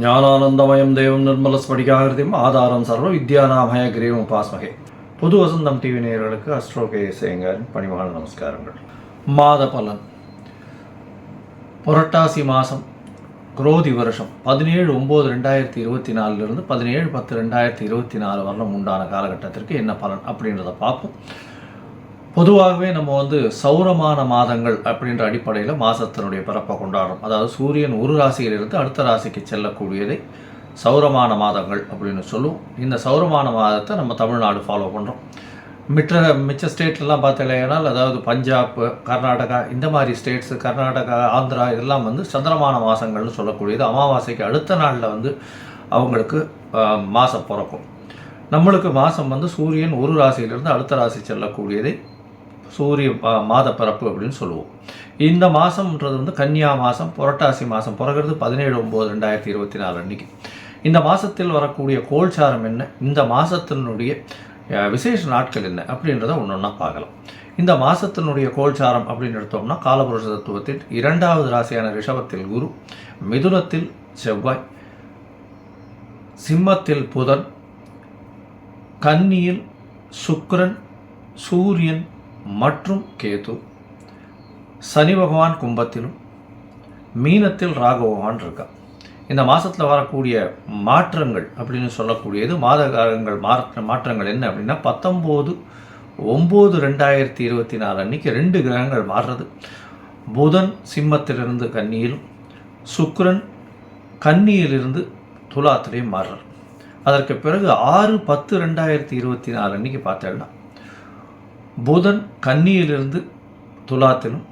ஞானானந்தமயம் தேவம் நிர்மல ஸ்படிகாகிருதியும் ஆதாரம் சர்வ வித்யாநாமய கிரீவம் பாஸ்மகே புது வசந்தம் டிவி நேயர்களுக்கு அஸ்ட்ரோ கே சேங்கரின் பணிவான நமஸ்காரங்கள். மாத பலன். புரட்டாசி மாதம் குரோதி வருஷம் பதினேழு ஒம்பது ரெண்டாயிரத்தி இருபத்தி நாலுலேருந்து பதினேழு பத்து ரெண்டாயிரத்தி இருபத்தி நாலு வரலும் உண்டான காலகட்டத்திற்கு என்ன பலன் அப்படின்றத பார்ப்போம். பொதுவாகவே நம்ம வந்து சௌரமான மாதங்கள் அப்படின்ற அடிப்படையில் மாதத்தினுடைய பிறப்பை கொண்டாடுறோம். அதாவது சூரியன் ஒரு ராசியிலிருந்து அடுத்த ராசிக்கு செல்லக்கூடியதை சௌரமான மாதங்கள் அப்படின்னு சொல்லுவோம். இந்த சௌரமான மாதத்தை நம்ம தமிழ்நாடு ஃபாலோ பண்ணுறோம் மிற்ற மிச்ச ஸ்டேட்லலாம் பார்த்தீங்கன்னா அதாவது பஞ்சாப் கர்நாடகா இந்த மாதிரி ஸ்டேட்ஸு கர்நாடகா ஆந்திரா இதெல்லாம் வந்து சந்திரமான மாதங்கள்னு சொல்லக்கூடியது. அமாவாசைக்கு அடுத்த நாளில் வந்து அவங்களுக்கு மாதம் பிறக்கும். நம்மளுக்கு மாதம் வந்து சூரியன் ஒரு ராசியிலிருந்து அடுத்த ராசி செல்லக்கூடியதை சூரிய மாத பிறப்பு அப்படின்னு சொல்லுவோம். இந்த மாதம்ன்றது வந்து கன்னியா மாதம் புரட்டாசி மாதம் பிறகுறது பதினேழு ஒம்பது ரெண்டாயிரத்தி இருபத்தி நாலு அன்னைக்கு. இந்த மாதத்தில் வரக்கூடிய கோல்சாரம் என்ன? இந்த மாதத்தினுடைய விசேஷ நாட்கள் என்ன? அப்படின்றத ஒன்று ஒன்றா பார்க்கலாம். இந்த மாதத்தினுடைய கோல்சாரம் அப்படின்னு எடுத்தோம்னா காலபுருஷ தத்துவத்தில் இரண்டாவது ராசியான ரிஷபத்தில் குரு மிதுனத்தில் செவ்வாய் சிம்மத்தில் புதன் கன்னியில் சுக்கரன் சூரியன் மற்றும் கேது சனி பகவான் கும்பத்திலும் மீனத்தில் ராக பகவான் இருக்கா. இந்த மாதத்தில் வரக்கூடிய மாற்றங்கள் அப்படின்னு சொல்லக்கூடியது மாத காலங்கள் மாற்ற மாற்றங்கள் என்ன அப்படின்னா பத்தொம்போது ஒம்பது ரெண்டாயிரத்தி இருபத்தி நாலு அன்னைக்கு ரெண்டு கிரகங்கள் மாறுறது. புதன் சிம்மத்திலிருந்து கன்னியிலும் சுக்ரன் கன்னியிலிருந்து துலாத்திலையும் மாறுறார். அதற்கு பிறகு ஆறு பத்து ரெண்டாயிரத்தி இருபத்தி நாலு அன்னைக்கு பார்த்தேன்னா புதன் கன்னியிலிருந்து துலாத்திலும்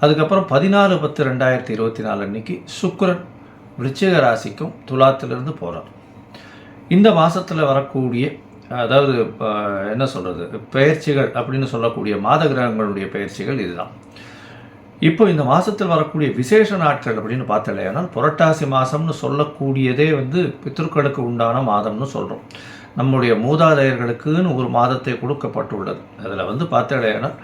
அதுக்கப்புறம் பதினாலு பத்து ரெண்டாயிரத்தி இருபத்தி நாலு அன்னைக்கு சுக்கரன் விருச்சிக ராசிக்கும் துலாத்திலிருந்து போகிறார் இந்த மாதத்தில் வரக்கூடிய அதாவது என்ன சொல்கிறது பெயர்ச்சிகள் அப்படின்னு சொல்லக்கூடிய மாத கிரகங்களுடைய பயிற்சிகள் இதுதான். இப்போ இந்த மாதத்தில் வரக்கூடிய விசேஷ நாட்கள் அப்படின்னு பார்த்தலையானால் புரட்டாசி மாதம்னு சொல்லக்கூடியதே வந்து பித்ருக்களுக்கு உண்டான மாதம்னு சொல்கிறோம் நம்முடைய மூதாதையர்களுக்குன்னு ஒரு மாதத்தை கொடுக்கப்பட்டுள்ளது. அதில் வந்து பார்த்தலையானால்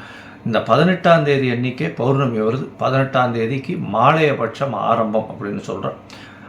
இந்த பதினெட்டாம் தேதி எண்ணிக்கை பௌர்ணமி வருது. பதினெட்டாம் தேதிக்கு மாலையபட்சம் ஆரம்பம் அப்படின்னு சொல்கிறோம்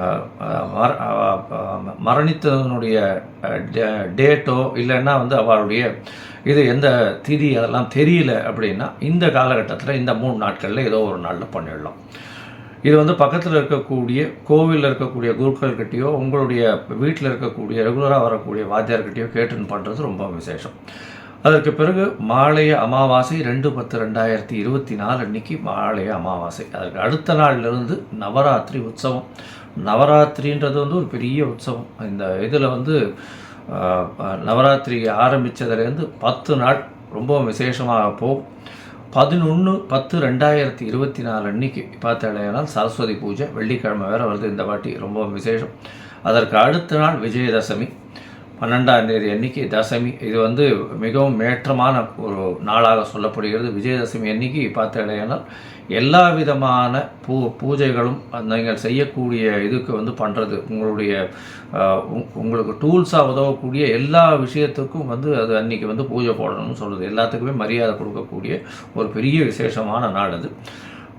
ஆஹ், மரணித்ததனுடைய டே- டேட்டோ இல்லைன்னா வந்து அவளுடைய இது எந்த திதி அதெல்லாம் தெரியல அப்படின்னா இந்த காலகட்டத்தில் இந்த மூணு நாட்களில் ஏதோ ஒரு நாளில் பண்ணிடலாம். இது வந்து பக்கத்தில் இருக்கக்கூடிய கோவிலில் இருக்கக்கூடிய குருக்கள்கிட்டையோ உங்களுடைய வீட்டில் இருக்கக்கூடிய ரெகுலராக வரக்கூடிய வாத்தியார்கிட்டயோ கேட்டுன்னு பண்ணுறது ரொம்ப விசேஷம். அதற்கு பிறகு மாலைய அமாவாசை ரெண்டு பத்து ரெண்டாயிரத்தி இருபத்தி நாலு அன்னைக்கு மாலைய அமாவாசை. அதற்கு அடுத்த நாளிலிருந்து நவராத்திரி உற்சவம். நவராத்திரின்றது வந்து ஒரு பெரிய உற்சவம். இந்த இதில் வந்து நவராத்திரி ஆரம்பித்ததுலேருந்து பத்து நாள் ரொம்ப விசேஷமாக போகும். பதினொன்று பத்து ரெண்டாயிரத்தி இருபத்தி நாலு அன்னைக்கு பார்த்தாலேனால் சரஸ்வதி பூஜை வெள்ளிக்கிழமை வேறு வருது இந்த வாட்டி ரொம்ப விசேஷம். அதற்கு அடுத்த நாள் விஜயதசமி பன்னெண்டாம் தேதி அன்னைக்கு தசமி. இது வந்து மிகவும் மேற்றமான ஒரு நாளாக சொல்லப்படுகிறது. விஜயதசமி அன்னைக்கு பார்த்தடையானால் எல்லா விதமான பூ பூஜைகளும் நீங்கள் செய்யக்கூடிய இதுக்கு வந்து பண்ணுறது உங்களுடைய உங்களுக்கு டூல்ஸாக உதவக்கூடிய எல்லா விஷயத்துக்கும் வந்து அது அன்னைக்கு வந்து பூஜை போடணும்னு சொல்கிறது எல்லாத்துக்குமே மரியாதை கொடுக்கக்கூடிய ஒரு பெரிய விசேஷமான நாள் அது.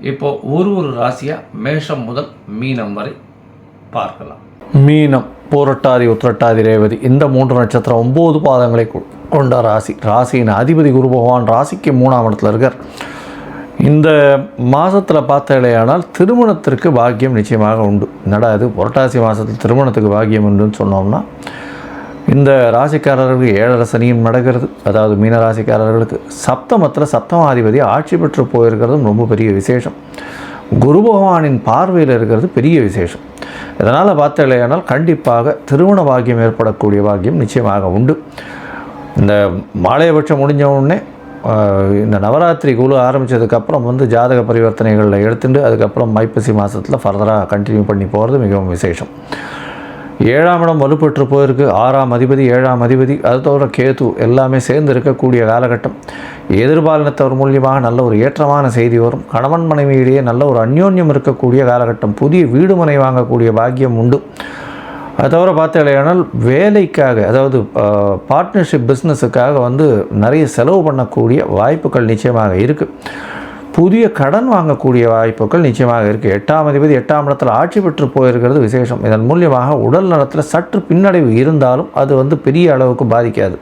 இப்போ ஒரு ஒரு ராசியாக மேஷம் முதல் மீனம் வரை பார்க்கலாம். மீனம் பூரட்டாதி உத்திரட்டாதி ரேவதி இந்த மூன்று நட்சத்திரம் ஒம்பது பாதங்களை கொண்ட ராசி. ராசியின் அதிபதி குரு பகவான் ராசிக்கு மூணாம் இடத்துல இருக்கார். இந்த மாதத்தில் பார்த்தாலேயானால் திருமணத்திற்கு பாக்கியம் நிச்சயமாக உண்டு. என்னடா இது? புரட்டாசி மாதத்தில் திருமணத்துக்கு பாக்கியம் உண்டுன்னு சொன்னோம்னா இந்த ராசிக்காரர்களுக்கு ஏழரை சனியும் நடக்கிறது. அதாவது மீன ராசிக்காரர்களுக்கு சப்தமத்தில் சப்தமாதிபதி ஆட்சி பெற்று போயிருக்கிறதும் ரொம்ப பெரிய விசேஷம். குரு பகவானின் பார்வையில் இருக்கிறது பெரிய விசேஷம். இதனால் பார்த்தாலேயானால் கண்டிப்பாக திருமண பாக்கியம் ஏற்படக்கூடிய பாக்கியம் நிச்சயமாக உண்டு. இந்த மாலையபட்சம் முடிஞ்ச உடனே இந்த நவராத்திரி குழு ஆரம்பித்ததுக்கப்புறம் வந்து ஜாதக பரிவர்த்தனைகளில் எடுத்துட்டு அதுக்கப்புறம் மைப்பசி மாதத்தில் ஃபர்தராக கண்டினியூ பண்ணி போகிறது மிகவும் விசேஷம். ஏழாம் இடம் வலுப்பெற்று போயிருக்கு ஆறாம் அதிபதி ஏழாம் அதிபதி அதோட தவிர கேது எல்லாமே சேர்ந்து இருக்கக்கூடிய காலகட்டம் எதிர்பாலினத்தவர் மூலியமாக நல்ல ஒரு ஏற்றமான செய்தி வரும். கணவன் மனைவியிடையே நல்ல ஒரு அந்யோன்யம் இருக்கக்கூடிய காலகட்டம். புதிய வீடு மனை வாங்கக்கூடிய பாக்கியம் உண்டு. அது தவிர பார்த்தாலேயானால் வேலைக்காக அதாவது பார்ட்னர்ஷிப் பிஸ்னஸுக்காக வந்து நிறைய செலவு பண்ணக்கூடிய வாய்ப்புகள் நிச்சயமாக இருக்குது புதிய கடன் வாங்கக்கூடிய வாய்ப்புகள் நிச்சயமாக இருக்குது எட்டாம் அதிபதி எட்டாம் இடத்தில் ஆட்சி பெற்று போயிருக்கிறது விசேஷம். இதன் மூலியமாக உடல் நலத்தில் சற்று பின்னடைவு இருந்தாலும் அது வந்து பெரிய அளவுக்கு பாதிக்காது.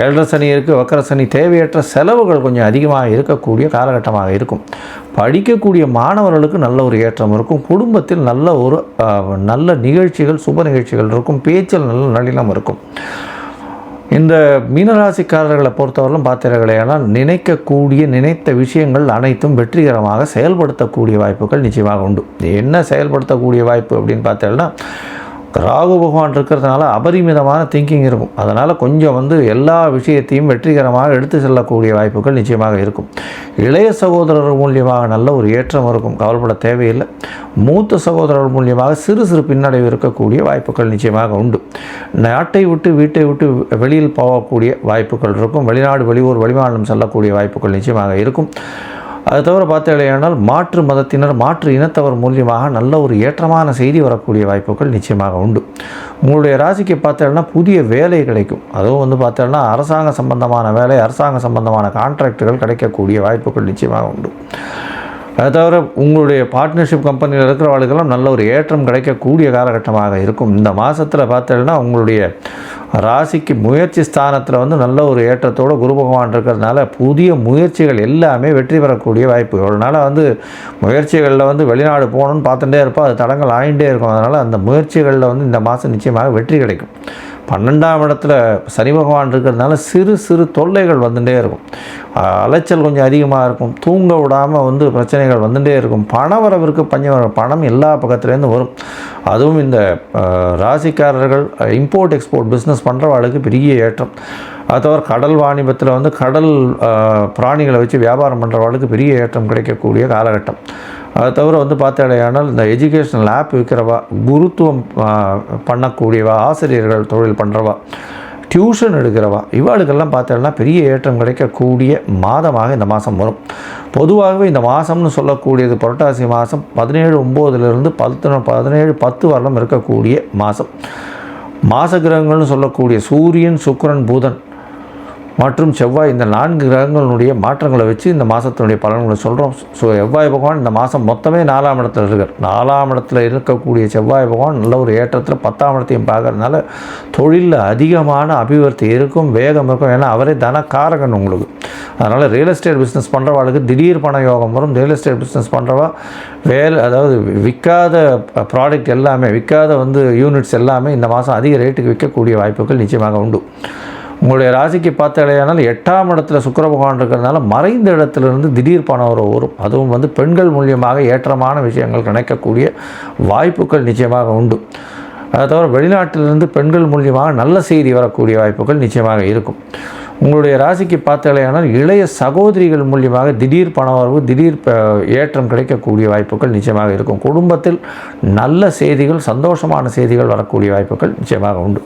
ஏழரை சனி இருக்குது வக்கர சனி தேவையற்ற செலவுகள் கொஞ்சம் அதிகமாக இருக்கக்கூடிய காலகட்டமாக இருக்கும். படிக்கக்கூடிய மாணவர்களுக்கு நல்ல ஒரு ஏற்றம் இருக்கும். குடும்பத்தில் நல்ல ஒரு நல்ல நிகழ்ச்சிகள் சுப நிகழ்ச்சிகள் இருக்கும். பேச்சில் நல்ல நளினம் இருக்கும். இந்த மீனராசிக்காரர்களை பொறுத்தவரையிலும் பார்த்தீர்களேனால் நினைக்கக்கூடிய நினைத்த விஷயங்கள் அனைத்தும் வெற்றிகரமாக செயல்படுத்தக்கூடிய வாய்ப்புகள் நிச்சயமாக உண்டு. என்ன செயல்படுத்தக்கூடிய வாய்ப்பு அப்படின்னு பார்த்தீங்கன்னா ராகு பகவான் இருக்கிறதுனால அபரிமிதமான திங்கிங் இருக்கும். அதனால் கொஞ்சம் வந்து எல்லா விஷயத்தையும் வெற்றிகரமாக எடுத்து செல்லக்கூடிய வாய்ப்புகள் நிச்சயமாக இருக்கும். இளைய சகோதரர் மூலியமாக நல்ல ஒரு ஏற்றம் இருக்கும். கவலைப்பட தேவையில்லை. மூத்த சகோதரர் மூலியமாக சிறு சிறு பின்னடைவு இருக்கக்கூடிய வாய்ப்புகள் நிச்சயமாக உண்டு. நாட்டை விட்டு வீட்டை விட்டு வெளியில் போகக்கூடிய வாய்ப்புகள் இருக்கும். வெளிநாடு வெளியூர் வெளிமாநிலம் செல்லக்கூடிய வாய்ப்புகள் நிச்சயமாக இருக்கும். அது தவிர பார்த்தீங்களேனால் மாற்று மதத்தினர் மாற்று இனத்தவர் மூலியமாக நல்ல ஒரு ஏற்றமான செய்தி வரக்கூடிய வாய்ப்புகள் நிச்சயமாக உண்டு. உங்களுடைய ராசிக்கு பார்த்தேன்னா புதிய வேலை கிடைக்கும். அதுவும் வந்து பார்த்தேன்னா அரசாங்க சம்பந்தமான வேலை அரசாங்க சம்பந்தமான கான்ட்ராக்டுகள் கிடைக்கக்கூடிய வாய்ப்புகள் நிச்சயமாக உண்டு. அதை தவிர உங்களுடைய பார்ட்னர்ஷிப் கம்பெனியில் இருக்கிறவர்களுக்கெல்லாம் நல்ல ஒரு ஏற்றம் கிடைக்கக்கூடிய காலகட்டமாக இருக்கும். இந்த மாதத்தில் பார்த்தீங்கன்னா உங்களுடைய ராசிக்கு முயற்சி ஸ்தானத்தில் வந்து நல்ல ஒரு ஏற்றத்தோடு குரு பகவான் இருக்கிறதுனால புதிய முயற்சிகள் எல்லாமே வெற்றி பெறக்கூடிய வாய்ப்பு. அதனால் வந்து முயற்சிகளில் வந்து வெளிநாடு போகணும்னு பார்த்துட்டே இருப்போம். அது தடங்கள் ஆகிட்டே இருக்கும். அதனால் அந்த முயற்சிகளில் வந்து இந்த மாதம் நிச்சயமாக வெற்றி கிடைக்கும். பன்னெண்டாம் இடத்துல சனி பகவான் இருக்கிறதுனால சிறு சிறு தொல்லைகள் வந்துகிட்டே இருக்கும். அலைச்சல் கொஞ்சம் அதிகமாக இருக்கும். தூங்க விடாமல் வந்து பிரச்சனைகள் வந்துகிட்டே இருக்கும். பணவரவிற்கு பஞ்சம் வர பணம் எல்லா பக்கத்துலேருந்து வரும். அதுவும் இந்த ராசிக்காரர்கள் இம்போர்ட் எக்ஸ்போர்ட் பிஸ்னஸ் பண்ணுறவாளுக்கு பெரிய ஏற்றம். அது தவிர கடல் வாணிபத்தில் வந்து கடல் பிராணிகளை வச்சு வியாபாரம் பண்ணுறவாளுக்கு பெரிய ஏற்றம் கிடைக்கக்கூடிய காலகட்டம். அதை தவிர வந்து பார்த்தாலேயானால் இந்த எஜுகேஷனல் ஆப் விற்கிறவா குருத்துவம் பண்ணக்கூடியவா ஆசிரியர்கள் தொழில் பண்ணுறவா டியூஷன் எடுக்கிறவா இவாளுக்கெல்லாம் பார்த்தோம்னா பெரிய ஏற்றம் கிடைக்கக்கூடிய மாதமாக இந்த மாதம் வரும். பொதுவாகவே இந்த மாதம்னு சொல்லக்கூடியது புரட்டாசி மாதம் பதினேழு ஒம்போதுலேருந்து பத்து பதினேழு பத்து வரலாம் இருக்கக்கூடிய மாதம். மாச கிரகங்கள்னு சொல்லக்கூடிய சூரியன் சுக்கரன் புதன் மற்றும் செவ்வாய் இந்த நான்கு கிரகங்களுடைய மாற்றங்களை வச்சு இந்த மாதத்தினுடைய பலன்களை சொல்கிறோம் ஸோ செவ்வாய் பகவான் இந்த மாதம் மொத்தமே நாலாம் இடத்துல இருக்கார். நாலாம் இடத்துல இருக்கக்கூடிய செவ்வாய் பகவான் நல்ல ஒரு ஏற்றத்தில் பத்தாம் இடத்தையும் பார்க்கறதுனால தொழிலில் அதிகமான அபிவிருத்தி இருக்கும் வேகம் இருக்கும். ஏன்னா அவரே தனக்காரகன் உங்களுக்கு. அதனால் ரியல் எஸ்டேட் பிஸ்னஸ் பண்ணுறவாளுக்கு திடீர் பண யோகம் வரும். ரியல் எஸ்டேட் பிஸ்னஸ் பண்ணுறவா வேலை அதாவது விற்காத ப்ராடக்ட் எல்லாமே விற்காத வந்து யூனிட்ஸ் எல்லாமே இந்த மாதம் அதிக ரேட்டுக்கு விற்கக்கூடிய வாய்ப்புகள் நிச்சயமாக உண்டு. உங்களுடைய ராசிக்கு பார்த்தாலேயானால் எட்டாம் இடத்துல சுக்கர பகவான் இருக்கிறதுனால மறைந்த இடத்துலேருந்து திடீர் பணம் வர வரும். அதுவும் வந்து பெண்கள் மூலியமாக ஏற்றமான விஷயங்கள் கிடைக்கக்கூடிய வாய்ப்புகள் நிச்சயமாக உண்டு. அதை தவிர வெளிநாட்டிலிருந்து பெண்கள் மூலியமாக நல்ல செய்தி வரக்கூடிய வாய்ப்புகள் நிச்சயமாக இருக்கும். உங்களுடைய ராசிக்கு பார்த்தாலேயானால் இளைய சகோதரிகள் மூலியமாக திடீர் பணவரவு திடீர் ஏற்றம் கிடைக்கக்கூடிய வாய்ப்புகள் நிச்சயமாக இருக்கும். குடும்பத்தில் நல்ல செய்திகள் சந்தோஷமான செய்திகள் வரக்கூடிய வாய்ப்புகள் நிச்சயமாக உண்டு.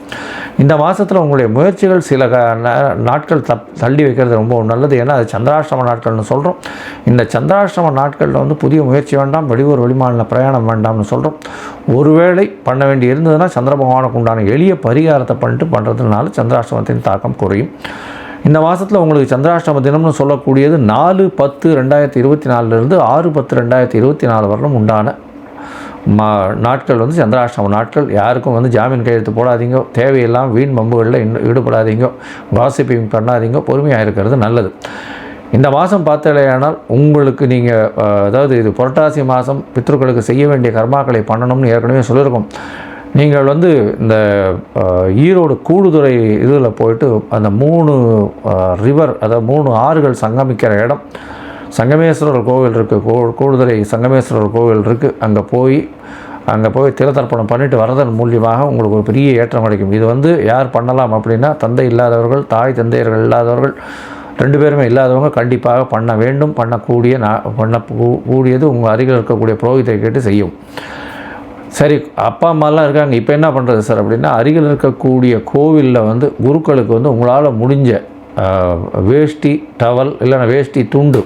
இந்த மாதத்தில் உங்களுடைய முயற்சிகள் சில க- நாட்கள் தப் தள்ளி வைக்கிறது ரொம்ப நல்லது. ஏன்னா அது சந்திராஷ்டம நாட்கள்னு சொல்கிறோம் இந்த சந்திராஷ்டம நாட்களில் வந்து புதிய முயற்சி வேண்டாம் வெளியூர் வெளிமாநில பிரயாணம் வேண்டாம்னு சொல்கிறோம் ஒருவேளை பண்ண வேண்டி இருந்ததுன்னா சந்திர பகவானுக்கு உண்டான எளிய பரிகாரத்தை பண்ணிட்டு பண்ணுறதுனால சந்திராஷ்டமத்தின் தாக்கம் குறையும். இந்த மாதத்தில் உங்களுக்கு சந்திராஷ்டம தினம்னு சொல்லக்கூடியது நாலு பத்து ரெண்டாயிரத்தி இருபத்தி நாலுலேருந்து ஆறு பத்து ரெண்டாயிரத்தி இருபத்தி நாலு வரலும் உண்டான மா நாட்கள் வந்து சந்திராஷ்டம நாட்கள். யாருக்கும் வந்து ஜாமீன் கையெழுத்து போடாதீங்க. தேவையில்லாம் வீண் பம்புகளில் இன்னும் ஈடுபடாதீங்க. காசிப்பிங் பண்ணாதீங்க. பொறுமையாக இருக்கிறது நல்லது. இந்த மாதம் பார்த்தலையானால் உங்களுக்கு நீங்கள் அதாவது இது புரட்டாசி மாதம் பித்ருக்களுக்கு செய்ய வேண்டிய கர்மாக்களை பண்ணணும்னு ஏற்கனவே சொல்லியிருக்கோம். நீங்கள் வந்து இந்த ஈரோடு கூடுதுறை இதில் போயிட்டு அந்த மூணு ரிவர் அதாவது மூணு ஆறுகள் சங்கமிக்கிற இடம் சங்கமேஸ்வரர் கோவில் இருக்குது கோ கூடுதுறை சங்கமேஸ்வரர் கோவில் இருக்குது அங்கே போய் அங்கே போய் திலதர்ப்பணம் பண்ணிட்டு வரதன் மூலியமாக உங்களுக்கு ஒரு பெரிய ஏற்றம் கிடைக்கும். இது வந்து யார் பண்ணலாம் அப்படின்னா தந்தை இல்லாதவர்கள் தாய் தந்தையர்கள் இல்லாதவர்கள் ரெண்டு பேருமே இல்லாதவங்க கண்டிப்பாக பண்ண வேண்டும். பண்ணக்கூடிய நான் பண்ண கூ- கூடியது உங்கள் அருகில் இருக்கக்கூடிய புரோகிதரை கேட்டு செய்யும். சரி அப்பா அம்மாலாம் இருக்காங்க. இப்போ என்ன பண்ணுறது சார்? அப்படின்னா அருகில் இருக்கக்கூடிய கோவிலில் வந்து குருக்களுக்கு வந்து உங்களால் முடிஞ்ச வேஷ்டி டவல் இல்லைன்னா வேஷ்டி துண்டு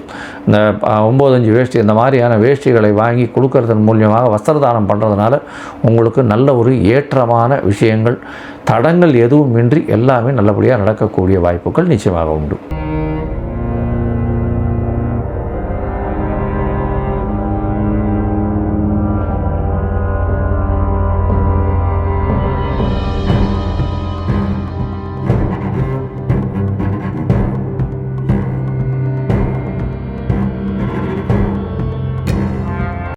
இந்த ஆஹ், ஒம்பதஞ்சு வேஷ்டி இந்த மாதிரியான வேஷ்டிகளை வாங்கி கொடுக்கறதன் மூலியமாக வஸ்திரதானம் பண்ணுறதுனால உங்களுக்கு நல்ல ஒரு ஏற்றமான விஷயங்கள் தடங்கள் எதுவும் இன்றி எல்லாமே நல்லபடியாக நடக்கக்கூடிய வாய்ப்புகள் நிச்சயமாக உண்டு.